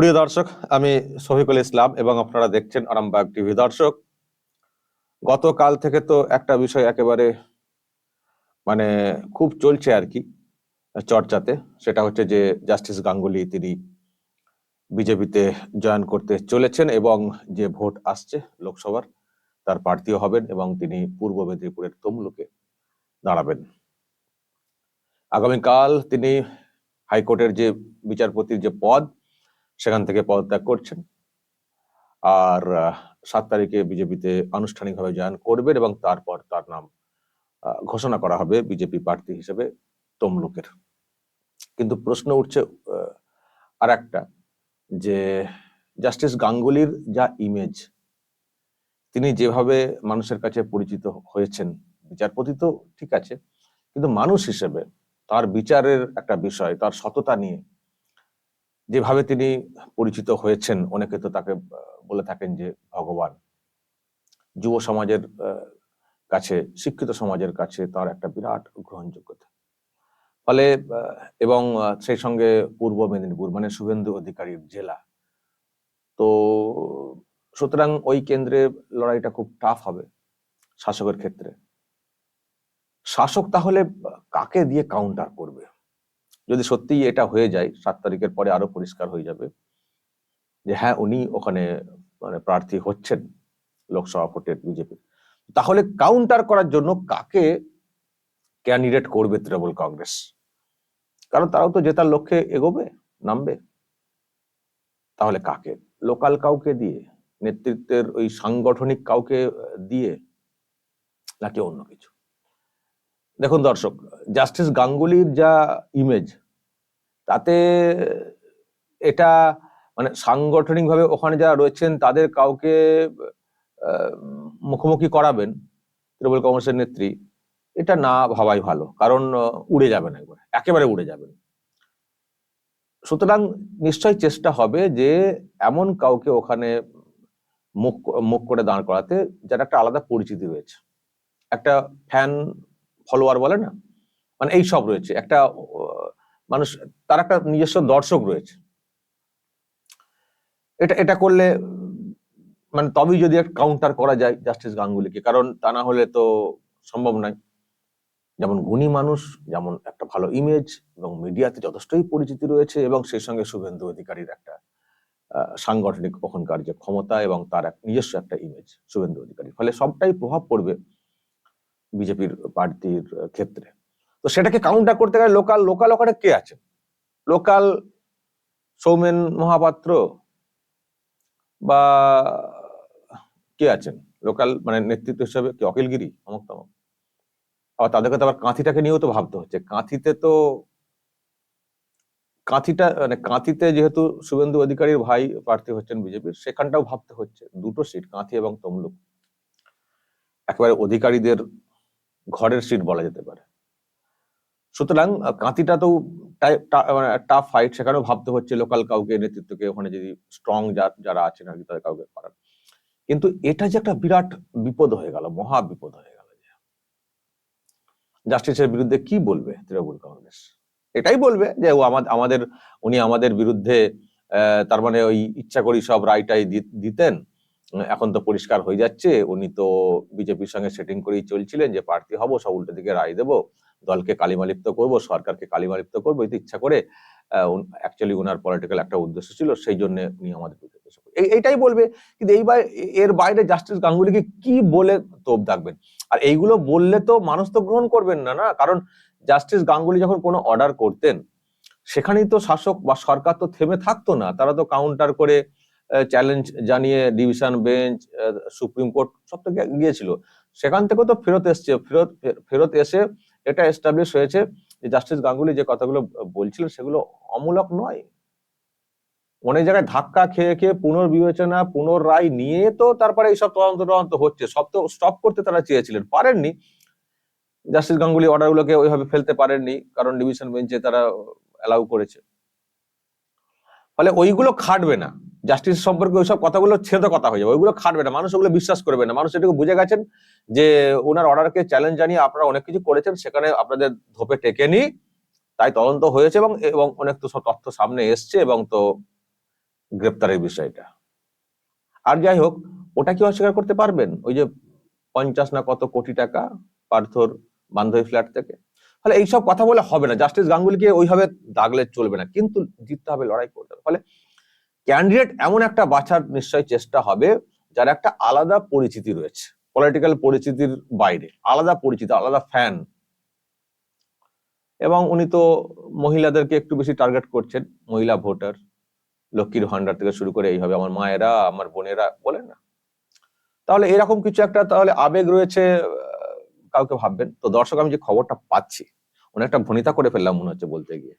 প্রিয় দর্শক, আমি শফিকুল ইসলাম এবং আপনারা দেখছেন আরামবাগ টিভি দর্শক। গতকাল থেকে তো একটা বিষয় একেবারে মানে খুব চলছে আর কি চর্চাতে, সেটা হচ্ছে যে জাস্টিস গাঙ্গুলি তিনি বিজেপিতে জয়েন করতে চলেছেন এবং যে ভোট আসছে লোকসভার, তার প্রার্থীও হবেন এবং তিনি পূর্ব মেদিনীপুরের তমলুকে দাঁড়াবেন। আগামীকাল তিনি হাইকোর্টের যে বিচারপতির যে পদ সেখান থেকে পদত্যাগ করছেন। আর সাত তারিখে বিজেপিতে আনুষ্ঠানিকভাবে জয়েন করবেন এবং তারপর তার নাম ঘোষণা করা হবে বিজেপি প্রার্থী হিসেবে তমলুকের। কিন্তু প্রশ্ন উঠছে আর একটা যে জাস্টিস গাঙ্গুলির যা ইমেজ তিনি যেভাবে মানুষের কাছে পরিচিত হয়েছেন, বিচারপতি তো ঠিক আছে, কিন্তু মানুষ হিসেবে তার বিচারের একটা বিষয়, তার সততা নিয়ে যেভাবে তিনি পরিচিত হয়েছেন, অনেকে তো তাকে বলে থাকেন যে ভগবান। যুব সমাজের কাছে, শিক্ষিত সমাজের কাছে তার একটা বিরাট গ্রহণযোগ্যতা। ফলে এবং সেই সঙ্গে পূর্ব মেদিনীপুর মানে শুভেন্দু অধিকারীর জেলা। তো সুতরাং ওই কেন্দ্রে লড়াইটা খুব টাফ হবে শাসকের ক্ষেত্রে। শাসক তাহলে কাকে দিয়ে কাউন্টার করবে? যদি সত্যিই এটা হয়ে যায়, সাত তারিখের পরে আরও পরিষ্কার হয়ে যাবে। যে হ্যাঁ উনি ওখানে মানে প্রার্থী হচ্ছেন লোকসভা ভোটের বিজেপির তাহলে কাউন্টার করার জন্য কাকে ক্যান্ডিডেট করবে তৃণমূল কংগ্রেস? কারণ তারাও তো জেতার লক্ষ্যে এগোবে, নামবে। তাহলে কাকে? লোকাল কাউকে দিয়ে? নেতৃত্বের ওই সাংগঠনিক কাউকে দিয়ে? নাকি অন্য কিছু? দেখুন দর্শক জাস্টিস গাঙ্গুলির যা ইমেজ তাতে এটা মানে সাংগঠনিকভাবে ওখানে যারা রয়েছেন, তাদের কাউকে মুখোমুখি করাবেন তৃণমূল কংগ্রেসের নেত্রী, এটা না ভাবাই ভালো। কারণ উড়ে যাবেন একবার, একেবারে উড়ে যাবেন। সুতরাং নিশ্চয়ই চেষ্টা হবে যে এমন কাউকে ওখানে মুখ মুখ করে দাঁড় করাতে যার একটা আলাদা পরিচিতি রয়েছে। একটা ফ্যান ফলোয়ার বলে না? মানে এই সব রয়েছে। একটা মানুষ, তার একটা নিজস্ব দর্শক রয়েছে। এটা এটা করলে মানে তবেই যদি কাউন্টার করা যায় জাস্টিস গাঙ্গুলিকে, কারণ তা না হলে তো সম্ভব নয়। যেমন গুণী মানুষ, যেমন একটা ভালো ইমেজ এবং মিডিয়াতে যথেষ্টই পরিচিতি রয়েছে এবং সেই সঙ্গে শুভেন্দু অধিকারীর একটা সাংগঠনিক ওখানকার যে ক্ষমতা এবং তার এক নিজস্ব একটা ইমেজ শুভেন্দু অধিকারী ফলে সবটাই প্রভাব পড়বে। বিজেপির প্রার্থীর ক্ষেত্রে। তো সেটাকে কাউন্টার করতে গেলে লোকাল লোকাল ওখানে কে আছে? লোকাল সৌমেন মহাপাত্র বা কে আছেন? লোকাল মানে নেতৃত্ব হিসেবে কি? অখিলগিরি, অমুক তমক? আবার তাদেরকে তো আবার কাঁথিটাকে নিয়েও তো ভাবতে হচ্ছে। কাঁথিতে তো, কাঁথিটা মানে কাঁথিতে যেহেতু শুভেন্দু অধিকারীর ভাই প্রার্থী হচ্ছেন বিজেপির, সেখানটাও ভাবতে হচ্ছে। দুটো সিট কাঁথি এবং তমলুক। একেবারে অধিকারীদের ঘরের সিট বলা যেতে পারে। সুতরাং কাঁতিটা তো টাফ ফাইট সেখানেও ভাবতে হচ্ছে লোকাল কাউকে, নেতৃত্বকে, ওখানে যদি স্ট্রং যারা আছেন আর কি, তাদের কাউকে করার কিন্তু এটা যে একটা বিরাট বিপদ হয়ে গেল, মহা বিপদ হয়ে গেল জাস্টিসের বিরুদ্ধে কি বলবে তৃণমূল কংগ্রেস? এটাই বলবে যে ও আমাদের, উনি আমাদের বিরুদ্ধে তার মানে ওই ইচ্ছা করি সব রায়টাই দিতেন এখন তো পরিষ্কার হয়ে যাচ্ছে। উনি তো বিজেপির সঙ্গে সেটিং করেই চলছিলেন যে, প্রার্থী হব, সব উল্টো দিকে রায় দেবো, দলকে কালিমালিপ্ত করব, সরকারকে কালিমালিপ্ত করব এই তো ইচ্ছা করে অ্যাকচুয়ালি ওনার পলিটিক্যাল একটা উদ্দেশ্য ছিল, সেই জন্য উনি আমাদের এইটাই বলবে, কিন্তু এই বাই- এর বাইরে জাস্টিস গাঙ্গুলিকে কি বলে তোপ থাকবেন আর এইগুলো বললে তো মানুষ তো গ্রহণ করবেন না না? কারণ জাস্টিস গাঙ্গুলি যখন কোনো অর্ডার করতেন, সেখানেই তো শাসক বা সরকার তো থেমে থাকতো না। তারা তো কাউন্টার করে চ্যালেঞ্জ জানিয়ে ডিভিশন বেঞ্চ সুপ্রিম কোর্ট সব থেকে গিয়েছিল। সেখান থেকেও তো ফেরত এসছে। ফেরত ফেরত এসে এটা এস্টাবলিশ হয়েছে যে জাস্টিস গাঙ্গুলি যে কথাগুলো বলছিলেন সেগুলো অমূলক নয়। অনেক জায়গায় ধাক্কা খেয়ে খেয়ে পুনর্বিবেচনা, পুনর্রায় নিয়ে তো তারপরে এইসব তদন্ত তদন্ত হচ্ছে। সব তো স্টপ করতে তারা চেয়েছিলেন। পারেননি। জাস্টিস গাঙ্গুলি অর্ডারগুলোকে ওইভাবে ফেলতে পারেননি, কারণ ডিভিশন বেঞ্চে তারা অ্যালাউ করেছে। ফলে ওইগুলো খাটবে না। জাস্টিস সম্পর্কে ওইসব কথাগুলো ছেদে কথা হয়ে যাবে। ওইগুলো খাটবে না, মানুষ ওগুলো বিশ্বাস করবে না। মানুষ এটুকু বুঝে গেছেন যে ওনার অর্ডারকে চ্যালেঞ্জ জানিয়ে আপনারা অনেক কিছু করেছেন, সেখানে আপনাদের ধোপে টেকেনি। তাই তদন্ত হয়েছে এবং এবং অনেক তো সব তথ্য সামনে এসছে এবং তো গ্রেপ্তারের বিষয়টা। আর যাই হোক, ওটা কি অস্বীকার করতে পারবেন? ওই যে পঞ্চাশ না কত কোটি টাকা পার্থর বান্ধবী ফ্ল্যাট থেকে? ফলে এইসব কথা বলে হবে না। জাস্টিস গাঙ্গুলিকে ওইভাবে দাগলে চলবে না। কিন্তু জিততে হবে, লড়াই করতে হবে। ফলে ক্যান্ডিডেট এমন একটা বাছার নিশ্চয় চেষ্টা হবে, যার একটা আলাদা পরিচিতি রয়েছে পলিটিক্যাল পরিচিতির বাইরে, আলাদা পরিচিতি, আলাদা ফ্যান এবং উনি তো মহিলাদেরকে একটু বেশি টার্গেট করছেন, মহিলা ভোটার লক্ষ্মীর ভান্ডার থেকে শুরু করে এইভাবে আমার মায়েরা, আমার বোনেরা বলেন না। তাহলে এরকম কিছু একটা তাহলে আবেগ রয়েছে কাউকে ভাববেন। তো দর্শক, আমি যে খবরটা পাচ্ছি, অনেকটা ভনিতা করে ফেললাম মনে হচ্ছে বলতে গিয়ে।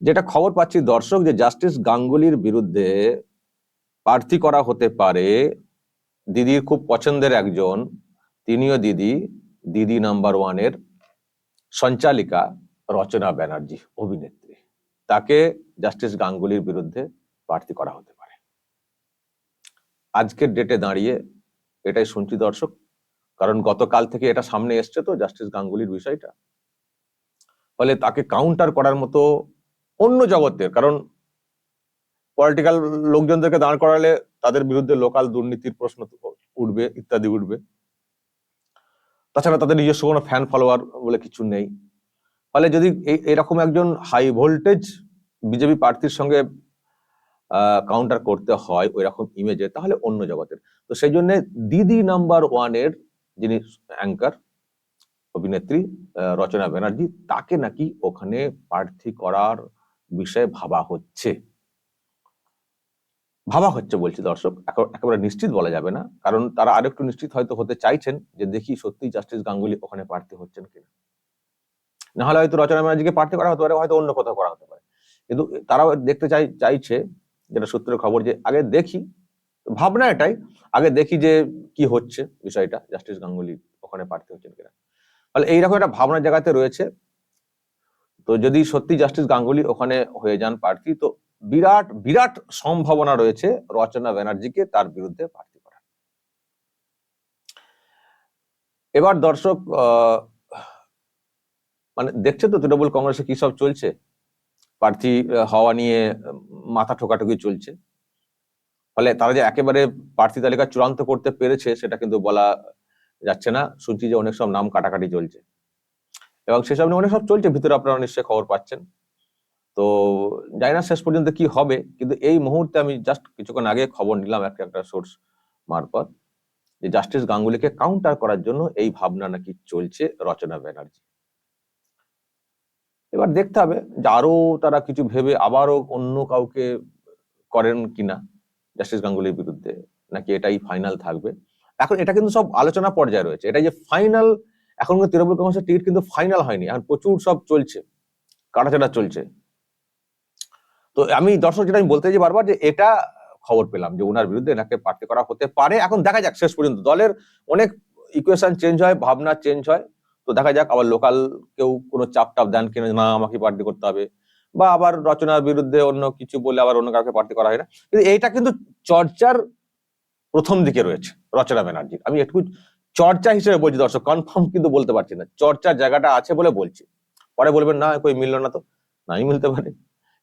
যেটা খবর পাচ্ছি, দর্শক, যে জাস্টিস গাঙ্গুলির বিরুদ্ধে প্রার্থী করা হতে পারে দিদির খুব পছন্দের একজন, তিনিও দিদি দিদি নাম্বার ওয়ানের সঞ্চালিকা রচনা ব্যানার্জি, অভিনেত্রী। তাকে জাস্টিস গাঙ্গুলির বিরুদ্ধে প্রার্থী করা হতে পারে। আজকের ডেটে দাঁড়িয়ে এটাই শুনছি দর্শক, কারণ গতকাল থেকে এটা সামনে এসছে তো জাস্টিস গাঙ্গুলির বিষয়টা। ফলে তাকে কাউন্টার করার মতো অন্য জগতের, কারণ পলিটিক্যাল লোকজনদেরকে দাঁড় করালে তাদের বিরুদ্ধে লোকাল দুর্নীতির প্রশ্ন উঠবে, ইত্যাদি উঠবে। তাছাড়া তাদের নিজস্ব কোনো ফ্যান ফলোয়ার বলে কিছু নেই। ফলে যদি এরকম একজন হাই ভোল্টেজ বিজেপি প্রার্থীর সঙ্গে কাউন্টার করতে হয় ওই রকম ইমেজে তাহলে অন্য জগতের। তো সেই জন্য দিদি নাম্বার ওয়ানের যিনি অ্যাঙ্কার অভিনেত্রী রচনা ব্যানার্জি, তাকে নাকি ওখানে প্রার্থী করার বিষয়ে ভাবা হচ্ছে। ভাবা হচ্ছে বলছি দর্শক একেবারে নিশ্চিত বলা যাবে না। কারণ তারা আরেকটু নিশ্চিত হয়তো হতে চাইছেন যে দেখি সত্যি জাস্টিস গাঙ্গুলি ওখানে প্রার্থী হচ্ছেন কিনা। না হলে হয়তো রচনা ব্যানার্জিকে প্রার্থী করা হতে পারে, হয়তো অন্য কোথাও করা হতে পারে। কিন্তু তারাও দেখতে চাই, চাইছে যেটা সূত্রের খবর যে আগে দেখি, ভাবনা এটাই, আগে দেখি যে কি হচ্ছে বিষয়টা, জাস্টিস গাঙ্গুলি ওখানে প্রার্থী হচ্ছেন কিনা। তাহলে এইরকম একটা ভাবনার জায়গাতে রয়েছে। তো যদি সত্যি জাস্টিস গাঙ্গুলি ওখানে হয়ে যান প্রার্থী, তো বিরাট বিরাট সম্ভাবনা রয়েছে রচনা ব্যানার্জিকে তার বিরুদ্ধে প্রার্থী করার। এবার দর্শক মানে দেখছে তো তৃণমূল কংগ্রেসে কি সব চলছে? প্রার্থী হওয়া নিয়ে মাথা ঠোকাঠুকি চলছে। ফলে তারা যে একেবারে প্রার্থী তালিকা চূড়ান্ত করতে পেরেছে সেটা কিন্তু বলা যাচ্ছে না। শুনছি যে অনেক সব নাম কাটাকাটি চলছে। এবং সেসব নিয়ে অনেক সব চলছে, ভিতরে আপনারা নিশ্চয়ই খবর পাচ্ছেন। তো জানি না শেষ পর্যন্ত কি হবে, কিন্তু এই মুহূর্তে আমি জাস্ট কিছুক্ষণ আগে খবর নিলাম একটা একটা সোর্স মারফত যে জাস্টিস গাঙ্গুলিকে কাউন্টার করার জন্য এই ভাবনা নাকি চলছে রচনা ব্যানার্জি। এবার দেখতে হবে যে আরও তারা কিছু ভেবে আবারও অন্য কাউকে করেন কিনা জাস্টিস গাঙ্গুলির বিরুদ্ধে, নাকি এটাই ফাইনাল থাকবে। এখন এটা কিন্তু সব আলোচনা পর্যায়ে রয়েছে এটা যে ফাইনাল এখন কিন্তু তৃণমূল কংগ্রেসের টিকিট কিন্তু ফাইনাল হয়নি, এখন প্রচুর সব চলছে, কাটাচাটা চলছে। তো আমি দর্শক যেটা আমি বলতে চাই বারবার যে এটা খবর পেলাম যে ওনার বিরুদ্ধে এনাকে প্রার্থী করা হতে পারে, এখন দেখা যাক শেষ পর্যন্ত। দলের অনেক ইকুয়েশন চেঞ্জ হয়, ভাবনা চেঞ্জ হয়, তো দেখা যাক আবার লোকাল কেউ কোনো চাপ টাপ দেন কিনা না, আমাকে প্রার্থী করতে হবে, বা আবার রচনার বিরুদ্ধে অন্য কিছু বলে আবার অন্য কাউকে প্রার্থী করা হয় না। কিন্তু এইটা কিন্তু চর্চার প্রথম দিকে রয়েছে রচনা ব্যানার্জি আমি একটু চর্চা হিসেবে বলছি, দর্শক কনফার্ম কিন্তু বলতে পারছি না। চর্চার জায়গাটা আছে বলে বলছি। পরে বলবেন, না, কই মিললো না তো? নাই মিলতে পারে।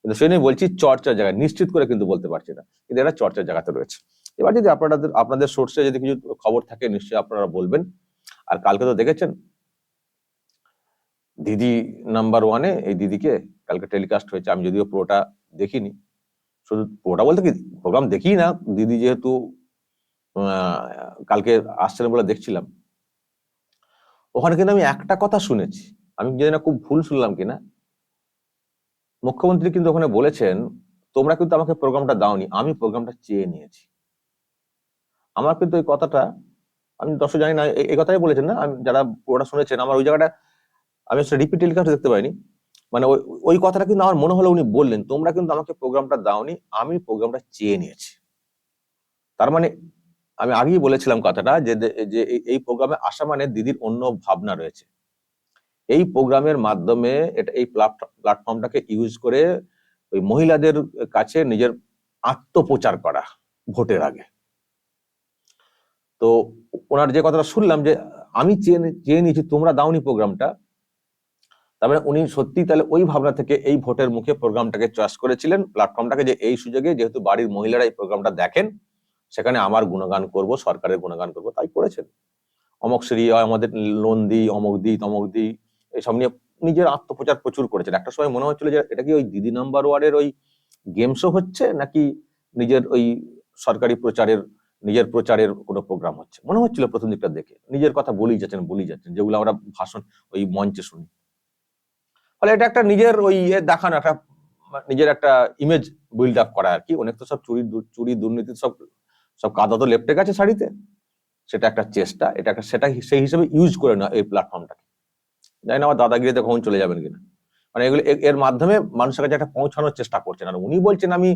কিন্তু সেই নিয়ে বলছি, চর্চার জায়গা, নিশ্চিত করে কিন্তু বলতে পারছি না। কিন্তু এটা চর্চার জায়গাতে রয়েছে। এবার যদি আপনাদের আপনাদের সোর্সে যদি কিছু খবর থাকে, নিশ্চয়ই আপনারা বলবেন। আর কালকে তো দেখেছেন, দিদি নাম্বার ওয়ানে এই দিদিকে কালকে টেলিকাস্ট হয়েছে। আমি যদিও পুরোটা দেখিনি। শুধু পুরোটা বলতে কি প্রোগ্রাম দেখি না। দিদি যেহেতু কালকে আসছিলেন বলে দেখছিলাম। ওখানে কিন্তু আমি একটা কথা শুনেছি। আমি জানি না খুব ভুল শুনলাম কিনা। মুখ্যমন্ত্রী কিন্তু ওখানে বলেছেন, তোমরা কিন্তু আমাকে প্রোগ্রামটা দাওনি, আমি প্রোগ্রামটা চেয়ে নিয়েছি। আমার কিন্তু এই কথাটা, আমি দর্শক জানি না এই- এই কথাই বলেছেন না? আমি, যারা পুরোটা শুনেছেন, আমার ওই জায়গাটা, আমি সেটা রিপিট টেলিকাস্ট দেখতে পাইনি। মানে ওই ওই কথাটা কিন্তু আমার মনে হলো উনি বললেন, তোমরা কিন্তু আমাকে প্রোগ্রামটা দাওনি, আমি প্রোগ্রামটা চেয়ে নিয়েছি। তার মানে আমি আগেই বলেছিলাম কথাটা যে যে এই- প্রোগ্রামে আসা মানে দিদির অন্য ভাবনা রয়েছে। এই প্রোগ্রামের মাধ্যমে এটা, এই প্ল্যাটফর্মটাকে ইউজ করে ওই মহিলাদের কাছে নিজের আত্মপ্রচার করা ভোটের আগে। তো ওনার যে কথাটা শুনলাম যে আমি চেয়ে চেয়ে নিয়েছি তোমরা দাওনি প্রোগ্রামটা, তার মানে উনি সত্যি তাহলে ওই ভাবনা থেকে এই ভোটের মুখে প্রোগ্রামটাকে চয়েস করেছিলেন প্ল্যাটফর্মটাকে যে এই সুযোগে যেহেতু বাড়ির মহিলারা এই প্রোগ্রামটা দেখেন সেখানে আমার গুণগান করব, সরকারের গুণগান করব, তাই করেছেন। অমক শ্রী, আমাদের লোন দিই অমক দিই তমক দিই এসব নিয়ে নিজের আত্মপ্রচার প্রচুর করেছেন। একটা সময় মনে হচ্ছিল যে এটা কি ওই দিদি নাম্বার ওয়ার্ডের ওই গেম শো হচ্ছে, নাকি নিজের ওই সরকারি প্রচারের, নিজের প্রচারের কোনো প্রোগ্রাম হচ্ছে? মনে হচ্ছিল প্রথম দিকটা দেখে। নিজের কথা বলেই যাচ্ছেন বলেই যাচ্ছেন, যেগুলো আমরা ভাষণ, ওই মঞ্চে শুনি। ফলে এটা একটা নিজের ওই ইয়ে দেখানো, একটা, নিজের একটা ইমেজ বিল্ড আপ করা আর কি। অনেক তো সব চুরি চুরি দুর্নীতি সব সব কাদা তো লেপটে গেছে শাড়িতে। সেটা একটা চেষ্টা, এটা একটা সেটা সেই হিসেবে ইউজ করে না এই প্ল্যাটফর্মটাকে জানি না আমার দাদাগিরিতে কখন চলে যাবেন কিনা। মানে এগুলো এর মাধ্যমে মানুষের কাছে একটা পৌঁছানোর চেষ্টা করছেন। আর উনি বলছেন, আমি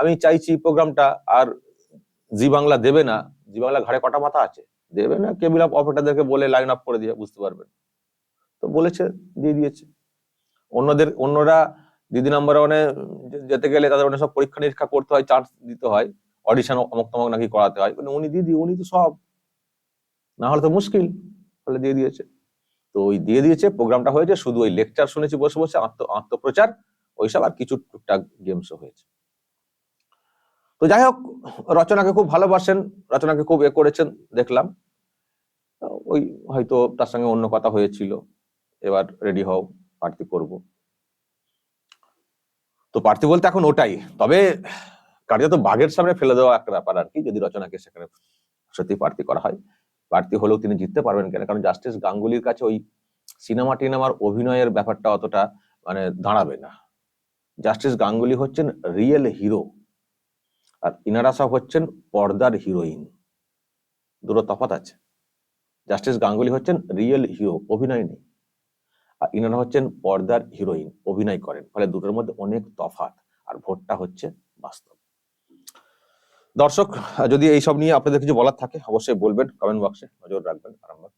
আমি চাইছি প্রোগ্রামটা আর জি বাংলা দেবে না। জি বাংলা ঘাড়ে কটা মাথা আছে? দেবে না? কেবিল অপারেটারদেরকে বলে লাইন আপ করে দিয়ে, বুঝতে পারবেন? তো বলেছে, দিয়ে দিয়েছে। অন্যদের, অন্যরা দিদি নাম্বার ওয়ানে যেতে গেলে তাদের অনেক সব পরীক্ষা নিরীক্ষা করতে হয় চান্স দিতে হয়। অডিশন অমক তমক নাকি করাতে হয়। উনি দিদি, উনি তো সব। না হলে তো মুশকিল। ফলে দিয়ে দিয়েছে। তো ওই দিয়ে দিয়েছে, প্রোগ্রামটা হয়েছে, শুধু ওই লেকচার শুনেছি বসে বসে, আত্ম, আত্মপ্রচার, ওইসব আর কিছু টুকটাক গেমসও হয়েছে। তো যাই হোক, রচনাকে খুব ভালোবাসেন, রচনাকে খুব এ করেছেন, দেখলাম। ওই হয়তো তার সঙ্গে অন্য কথা হয়েছিল, এবার রেডি হও প্রার্থী করব। তো প্রার্থী বলতে এখন ওটাই। তবে কার্যত বাঘের সামনে ফেলে দেওয়া একটা ব্যাপার আর কি, যদি রচনাকে সেখানে সত্যি প্রার্থী করা হয়। প্রার্থী হলেও তিনি জিততে পারবেন কেন? কারণ জাস্টিস গাঙ্গুলির কাছে ওই সিনেমা টিনেমার অভিনয়ের ব্যাপারটা অতটা মানে দাঁড়াবে না। জাস্টিস গাঙ্গুলি হচ্ছেন রিয়েল হিরো আর ইনারা সব হচ্ছেন পর্দার হিরোইন। দুটো তফাত আছে। জাস্টিস গাঙ্গুলি হচ্ছেন রিয়েল হিরো, অভিনয় নেই। আর ইনারা হচ্ছেন পর্দার হিরোইন, অভিনয় করেন। ফলে দুটোর মধ্যে অনেক তফাৎ আর ভোটটা হচ্ছে বাস্তব। দর্শক যদি এইসব নিয়ে আপনাদের কিছু বলার থাকে, অবশ্যই বলবেন কমেন্ট বক্সে নজর রাখবেন, আরামবাগ